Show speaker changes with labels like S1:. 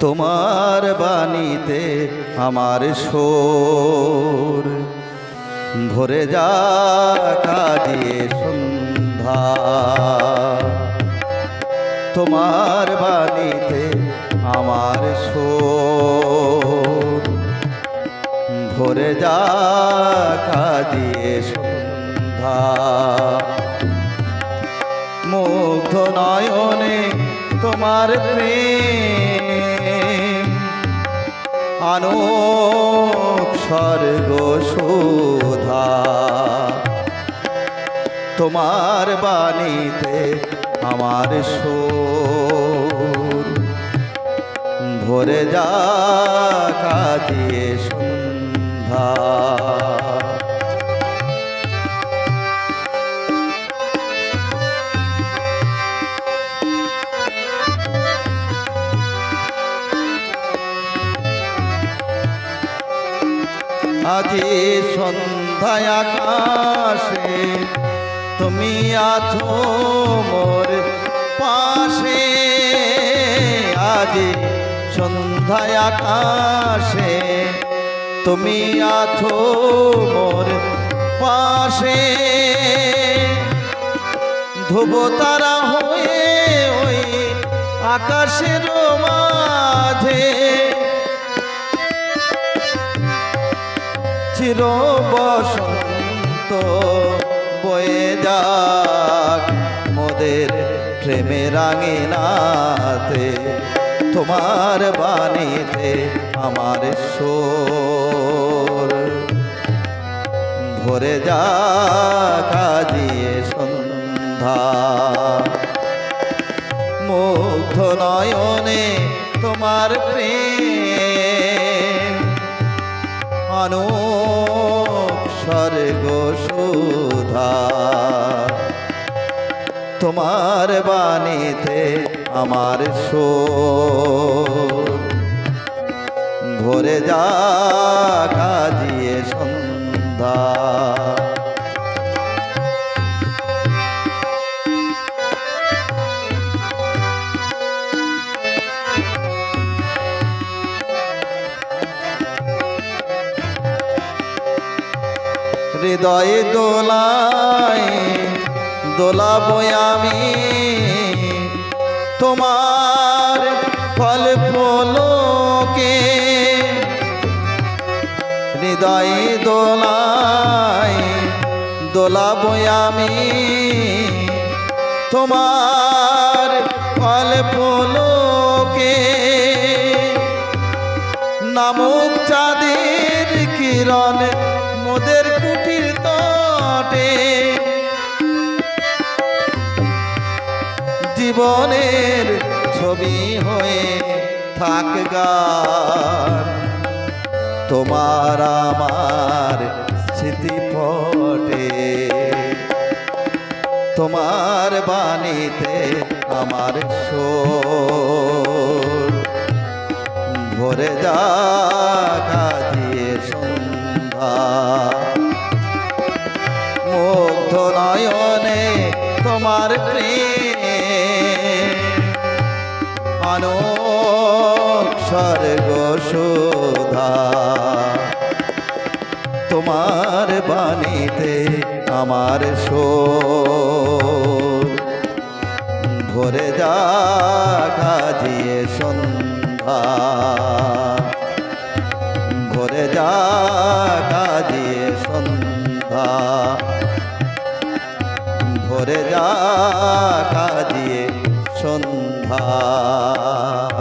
S1: তোমার বাণীতে আমার সোর। ভরে যা কাজিয়ে সন্ধ্যা। তোমার বাণীতে আমার সোর। ভরে যা কাজিয়ে সন্ধ্যা। মুগ্ধ নয়নে তোমার প্রেম আনোক স্বর্গ সুধা। তোমার বাণীতে আমার সুর। ভরে যা কাজে সন্ধ্যা। আজি সন্ধ্যায় আকাশে তুমি আছো মোর পাশে। আজি সন্ধ্যায় আকাশে তুমি আছো মোর পাশে। ধ্রুব তারা হয়ে ওই আকাশের মাঝে। চির বসন্ত বয়ে যাক মোদের প্রেমে রাঙিনাতে তোমার বাণীতে আমার সোর। ভরে যা কাজিয়ে সন্ধ্যা, মুগ্ধ নয়নে তোমার প্রেম আনুক স্বর্গ সুধা। তোমার বাণীতে আমার সোর হৃদয়ে দোলায় দোলাবো আমি। তোমার ফল পলকে হৃদয়ে দোলায় দোলাবো আমি। তোমার ফল পলকে নামক চাঁদের কিরণ জীবনের ছবি হয়ে থাক গান। তোমার আমার স্মৃতি পটে তোমার বাণীতে আমার সোর। ভরে যা কাজিয়ে সন্ধ্যা। মুগ্ধ নয়নে তোমার প্রেম আনোক স্বর্গ সুধা। তোমার বাণীতে আমার সোর। ভরে যা কাজিয়ে সন্ধ্যা। ভরে যা কাজিয়ে সন্ধ্যা। ভরে যা কাজিয়ে 啊。